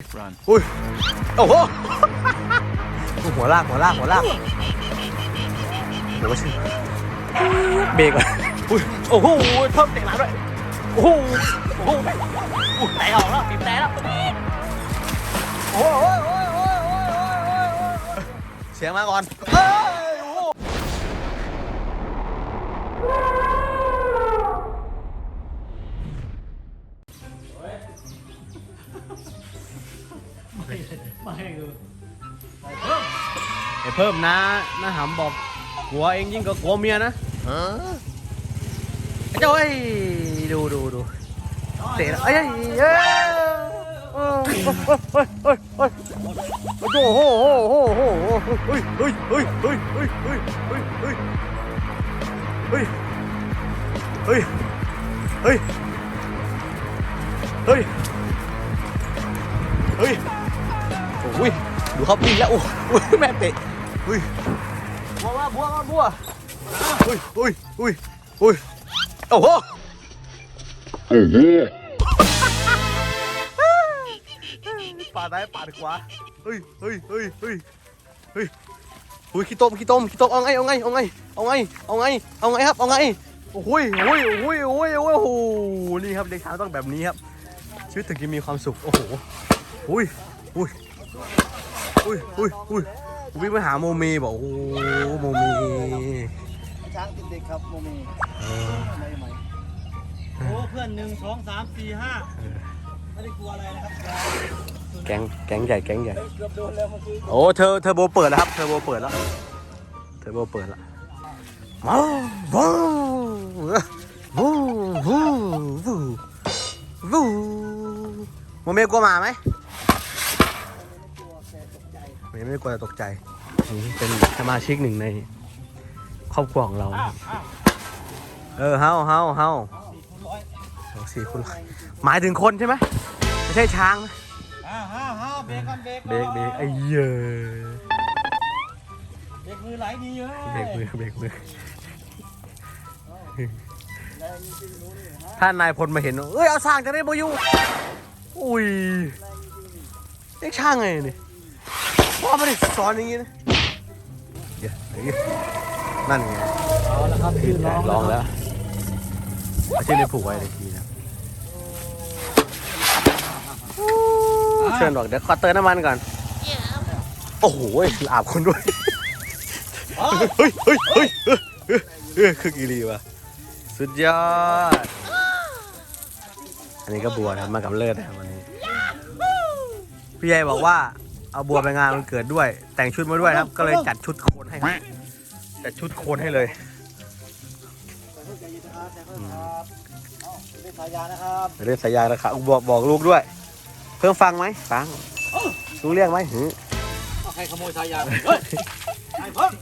Run. อุ้ย โอ้โห หัวลากหัวลากหัวลากเดี๋ยวมาชิเบรกก่อนอุ้ย โอ้โห เพิ่มเตะหลังด้วย โอ้โห โอ้โหแตกออกแล้วบีบแต่แล้ว โอ้โหโอ้โอ้ยโอ้โอ้ยโอ้โอ้ยโอ้ยเสียงมาก่อน เอ้ยโอ้โหไอ้เพิ่มนะนะหำบอกกลัวเองยิ่งกว่ากลัวเมียนะไอ้เจ้าไอ้ยดูดูดูเตะแล้วเอ้ยเอ้ยเอ้ยเอ้ยเอ้ยเอ้ยเอ้ยโอ้โหโอ้โหโอ้โหโอ้โหเฮ้ยเฮ้ยเฮ้ยเฮ้ยเฮ้ยเฮ้ยเฮ้ยเฮ้ยเฮ้ยเฮ้ยเฮ้ยเฮ้ยเฮ้ยโอ้ยดูเขาปีนแล้วโอ้ยแม่เตะ อุ้ยบัวมาบัวมาบัวอุ้ยอุ้ยอุ้ยอุ้ยโอ้โหปาดซ้ายปาดขวาเฮ้ยเฮ้ยเฮ้ยเฮ้ยเฮ้ยอุ้ยขี้ต้มขี้ต้มขี้ต้มเอาไงเอาไงเอาไงเอาไงเอาไงเอาไงครับเอาไงโอ้โหยโอ้ยโอ้ยโอ้ยโอ้ยโอ้โหนี่ครับเด็กชายต้องแบบนี้ครับชีวิตถึงจะมีความสุขโอ้โหอุ้ยอุ้ยอุ้ยอุ้ยอุ้ย วิ่งไปหาโมเมบอกโอ้โหโมเมช้างติดเด็กครับโมเมอะไรไหมโอ้เพื่อนหนึ่งสองสามสี่ห้าไม่ได้กลัวอะไรนะครับแก๊งแก๊งใหญ่แก๊งใหญ่เกือบโดนแล้วเมื่อกี้โอ้เธอเทอร์โบเปิดแล้วครับเทอร์โบเปิดแล้วเทอร์โบเปิดแล้วว้าวว้าววู้วู้วู้วู้โมเมกลัวหมาไหม โมเมไม่ได้กลัวแต่ตกใจนี่เป็นสมาชิกหนึ่งในครอบครัวของเรา เออเฮาเฮาเฮาสองสี่คนร้อยหมายถึงคนใช่ไหมไม่ใช่ช้างนะอ้าวอ้าวอ้าวเบรกก่อนเบรกเบรกเบรกไอ้เหี้ยเบรกมือไหลดีเยอะเบรกมือเบรกมือถ้านายพลมาเห็น เอ้ย เอาสร้างจะได้บอยู่ อุ้ยเรียกช่างไงนี่ ว่าไม่ได้สอนอย่างงี้นะเดี๋ยวเดี๋ยวนั่นไงเอาละครับชื่อน้องลองแล้วเอาชื่อนี้ผูกไว้ในทีนะเชิญบอกเดี๋ยวขอเติมน้ำมันก่อน โอ้โหอาบคนด้วย เฮ้ยเฮ้ยเฮ้ยเฮ้ยเฮ้ยเฮ้ยคือกีรีว่ะสุดยอด อันนี้ก็บัวนะครับมากับเลิศนะครับวันนี้ พี่ใหญ่บอกว่า เอาบัวไปงานมันเกิดด้วย แต่งชุดมาด้วยนะครับ ก็เลยจัดชุดโคนให้ครับจัดชุดโคนให้เลยแต่เพื่อนใจเย็นนะครับแต่เพื่อนครับเอาเล่นสายยานะครับไปเล่นสายยางนะครับบอกบอกลูกด้วย เพิ่งฟังไหมฟังรู้เรื่องไหมหือใครขโมยสายยางเฮ้ยไอ้เพิ่ม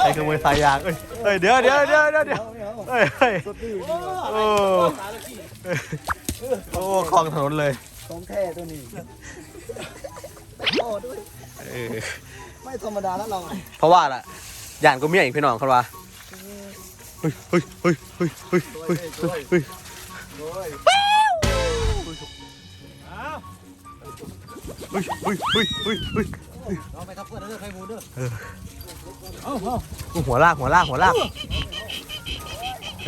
ใครขโมยสายยางเอ้ยเอ้ยเดี๋ยวเดี๋ยวเดี๋ยวเดี๋ยวเดี๋ยวเอ้ยเฮ้ยสุดดีโอ้โอ้คลองถนนเลย ของแท้ตัวนี้โอ้ด้วยเออไม่ธรรมดาแล้วเราเพราะว่าล่ะย่านก็เมียอีกพี่น้องเขาว่าเฮ้ยเฮ้ยเฮ้ยเฮ้ยเฮ้ยเฮ้ยเฮ้ยเฮ้ยอ้าวเฮ้ยเฮ้ยเฮ้ยเฮ้ยเฮ้ยเราไปทับเพื่อนเด้อใครบูเด้อเออเอาเอาหัวลากหัวลากหัวลาก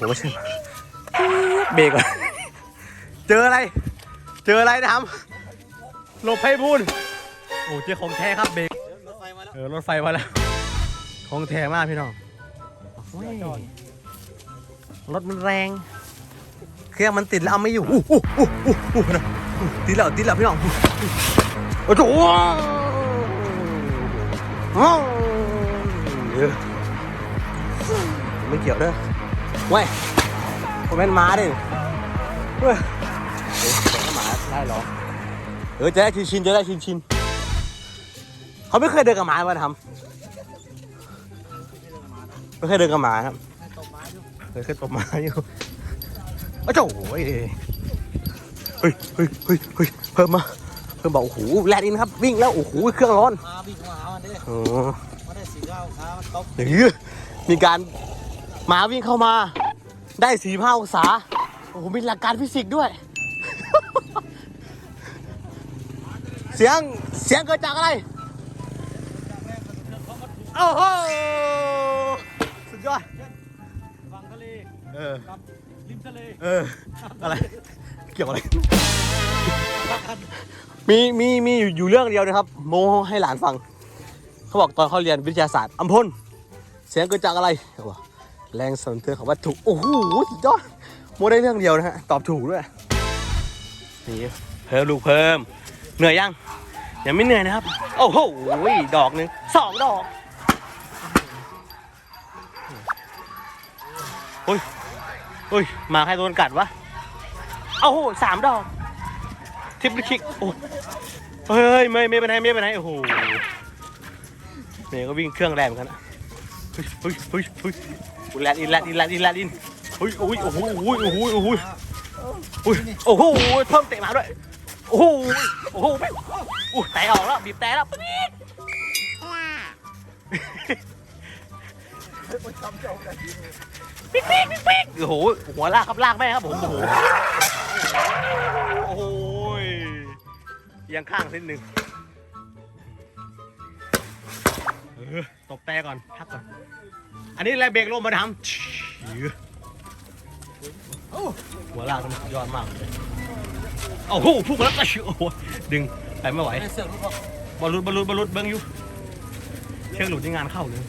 ผมก็เชื่อเบรกก่อนเจออะไร เจออะไรนะครับหลบให้พูนโอ้เจอของแท้ครับเบรกรถไฟมาแล้วเออรถไฟมาแล้ว ของแท้มากพี่น้องโอ้ยรถมันแรง เครื่องมันติดแล้วเอาไม่อยู่อู้อู้อู้อู้อู้นะติดแล้วติดแล้วพี่น้องโอ้โหอ้าวเออไม่เกี่ยวเด้อเว้ยผมเป็นม้าดิเว้ย ได้เหรอเออจะได้ชินชินๆจะได้ชินชินๆเขาไม่เคยเดินกับหมามาทำไม่เคยเดินกับหมาครับตบไม้อยู่เคยเคยตบหมาอยู่โอ้โหเฮ้ยเฮ้ยเฮ้ยเฮ้ยเฮ้ยเพิ่มมาเพิ่มบอกโอ้โหแลนด์อินครับวิ่งแล้วโอ้โหเครื่องร้อนมาวิ่งมาหามันเด้อ๋อมาได้สี่เก้าขามันตบอย่างนี้มีการหมาวิ่งเข้ามา ได้สี่ห้าองศาโอ้โหมีหลักการฟิสิกส์ด้วย สียงเสียงเกิดจากอะไรโอ้โหสุดยอดฝั่งทะเลเออกับริมทะเลเอออะไรเกี่ยวอะไร มีมีมีอยู่อยู่เรื่องเดียวนะครับ โมให้หลานฟัง เขาบอกตอนเขาเรียนวิทยาศาสตร์อัมพลเสียงเกิดจากอะไรเขาบอกแรงสั่นสะเทือนของวัตถุโอ้โหสุดยอดโมได้เรื่องเดียวนะฮะตอบถูกด้วยนี่เพิ่มลูกเพิ่ม เหนื่อยยังยังไม่เหนื่อยนะครับ โอ้โหดอกหนึ่งสองดอกโอ้ยโอ้ยมาใครโดนกัดวะโอ้โหสามดอก ทิปคิกโอ้เฮ้ยไม่ไม่เป็นไรไม่เป็นไรโอ้โหเนี่ยก็วิ่งเครื่องแรงกันนะเฮ้ยเฮ้ยเฮ้ยเฮ้ยแลดอินแลดอินแลดอินแลดอินเฮ้ยโอ้ยโอ้โหโอ้โหโอ้โหโอ้โหโอ้โหเพิ่มเตะมาด้วย โอ้โหโอ้โหแม่งอู้แตะออกแล้วบีบแต่แล้วปี๊ดปิ๊กปิ๊กปิ๊กปิ๊กโอ้โหหัวลากครับลากแม่ครับผมโอ้โหโอ้โหยังข้างนิดนึงเออตบแต่ก่อนพักก่อน อันนี้อะไรเบรกลมมาทำหัวลากมันสุดยอดมากเลย โอ้โหพุ่งมาแล้วก็ชิโอ้โหดึงไปไม่ไหวไม่เสือกรู้ป่ะบอลลุดบอลลุดบอลลุดเบิ้งอยู่เชือกหลุดที่งานเข้าเลย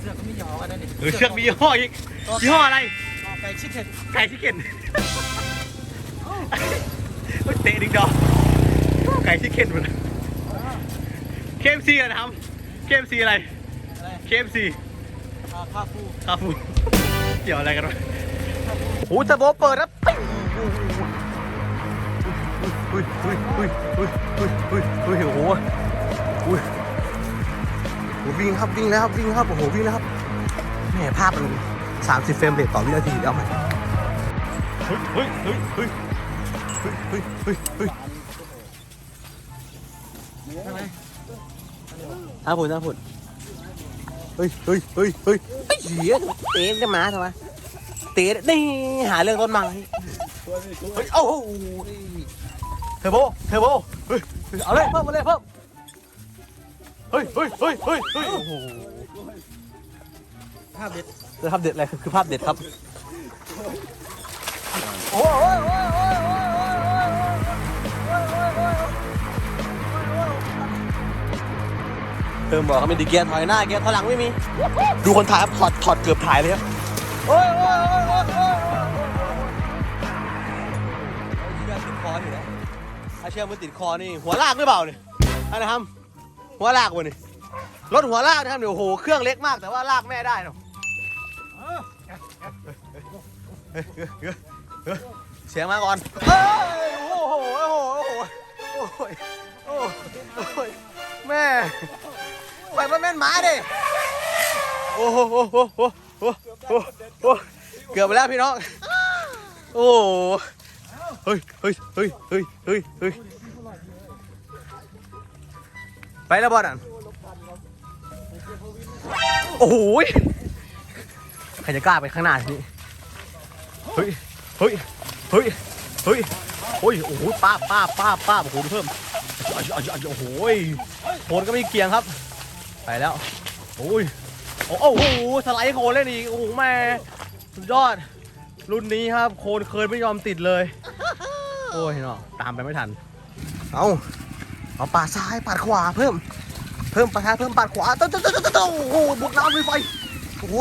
เสือกก็มีหยอกันนั่นนี่เออเชือกมียี่ห้ออีกยี่ห้ออะไรไก่ชิคเก้นไก่ชิคเก้นเฮ้ยเตะดิงดอกไก่ชิคเก้นมันเคมซีอะไรทำเคมซีอะไรอะไรเคมซีอ่าคาฟูคาฟูเกี่ยวอะไรกันวะโอ้โหเทอร์โบเปิดแล้วปิ้ง อุ้ยอุ้ยอุ้ยอุ้ยอุ้ยอุ้ยอุ้ยโอ้โหอุ้ยโอ้วิ่งครับวิ่งแล้วครับวิ่งครับโอ้โหวิ่งแล้วครับแหมภาพมัน30เฟรมเรทต่อวินาทีเอาใหม่เฮ้ยเฮ้ยเฮ้ยเฮ้ยเฮ้ยเฮ้ยเฮ้ยถ้าผุนห้าผุนเฮ้ยเฮ้ยเฮ้ยเฮ้ยไอ้เหี้ยเตะจะมาทำไมเตะนี่หาเรื่องต้นไม้เฮ้ยโอ้โหเทอร์โบเทอร์โบเฮ้ยเอาเลยเพิ่มมาเลยเพิ่มเฮ้ยเฮ้ยเฮ้ยเฮ้ยเฮ้ยโอ้โหภาพเด็ดคือภาพเด็ดอะไรคือภาพเด็ดครับโอ้โหเติมบอกเขาไม่ดีเกียร์ถอยหน้าเกียร์ถอยหลังไม่มี ดูคนถ่ายครับถอดถอดเกือบถ่ายเลยครับโอ้ยโอ้ยโอ้ยโอ้ยโอ้ยเชือกติดคออยู่แล้ว ถ้าเชือกมันติดคอนี่หัวลากหรือเปล่าเนี่ยอันนะครับ หัวลากวะนี่รถหัวลากนะครับเดี๋ยวโอ้โหเครื่องเล็กมากแต่ว่าลากแม่ได้เนาะเสียงมาก่อนเอ้ยโอ้โหโอ้โหโอ้โหโอ้โหโอ้โหโอ้โหแม่ไปมันแม่นหมาดิโอ้โหโอ้โหโอ้โหโอ้โหโอ้โหเกือบไปแล้วพี่น้องโอ้ เฮ้ยเฮ้ยเฮ้ยเฮ้ยเฮ้ยเฮ้ยไปแล้วบอลอะโอ้โหใครจะกล้าไปข้างหน้าทีนี้เฮ้ยเฮ้ยเฮ้ยเฮ้ยโอ้ยโอ้โหป้าป้าป้าป้าโอ้โหเพิ่มอะอะอะโอ้โหโคนก็ไม่เกี่ยงครับ ไปแล้วโอ้ยโอ้โหสไลด์โคนเล่นอีกโอ้โหแม่สุดยอด รุ่นนี้ครับ โคนเคยไม่ยอมติดเลย โอ้ยเนาะตามไปไม่ทัน เอาเอาปาดซ้ายปาดขวาเพิ่ม เพิ่มปาดซ้ายเพิ่มปาดขวาเต้นต้นต้นต้นโอ้โหบุกน้ำลุยไฟโอ้โห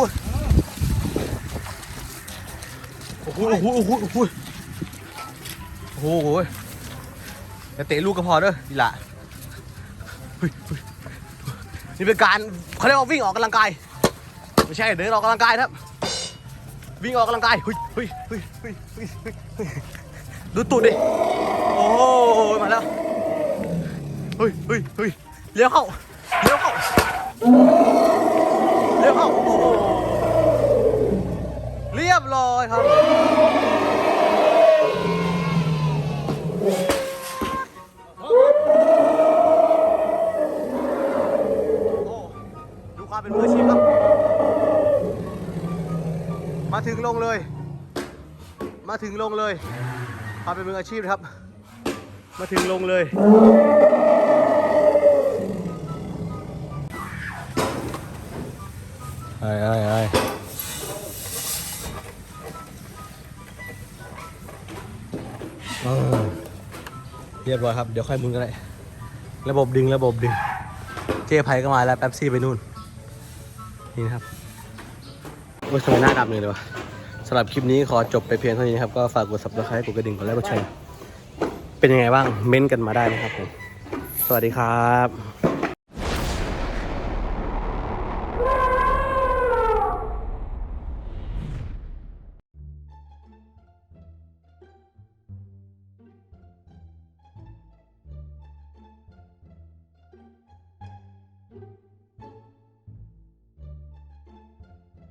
โอ้โหโอ้โหโอ้โหโอ้โหโอ้โหโอ้โหจะเตะลูกก็พอเด้อดีละนี่เป็นการเขาเรียกว่าวิ่งออกกำลังกายไม่ใช่เดินออกกำลังกายนะครับวิ่งออกกำลังกายเฮ้ยเฮ้ยเฮ้ยเฮ้ยเฮ้ยเฮ้ยเฮ้ย ดูตูดดิ โอ้ยมาแล้ว เฮ้ยเฮ้ยเฮ้ยเลี้ยวเข้า เลี้ยวเข้า เลี้ยวเข้า โอ้โห เรียบร้อยครับ โอ้ดูความเป็นมืออาชีพครับ มาถึงลงเลย มาถึงลงเลย ความเป็นมืออาชีพครับ มาถึงลงเลย ไอ้ไอ้ไอ้เรียบร้อยครับ เดี๋ยวค่อยมุนกันเลยระบบดึงระบบดึง เจ๊ไผ่ก็มาแล้ว แป๊บซี่ไปนู่น นี่นะครับโอ้ยทำไมหน้าดำเลยเลยวะำหรับคลิปนี้ขอจบไปเพียงเท่านี้นะครับ ก็ฝากกด subscribe กดกระดิ่งกดไลค์กดแชร์เป็นยังไงบ้างเม้นต์กันมาได้นะครับผมสวัสดีครับ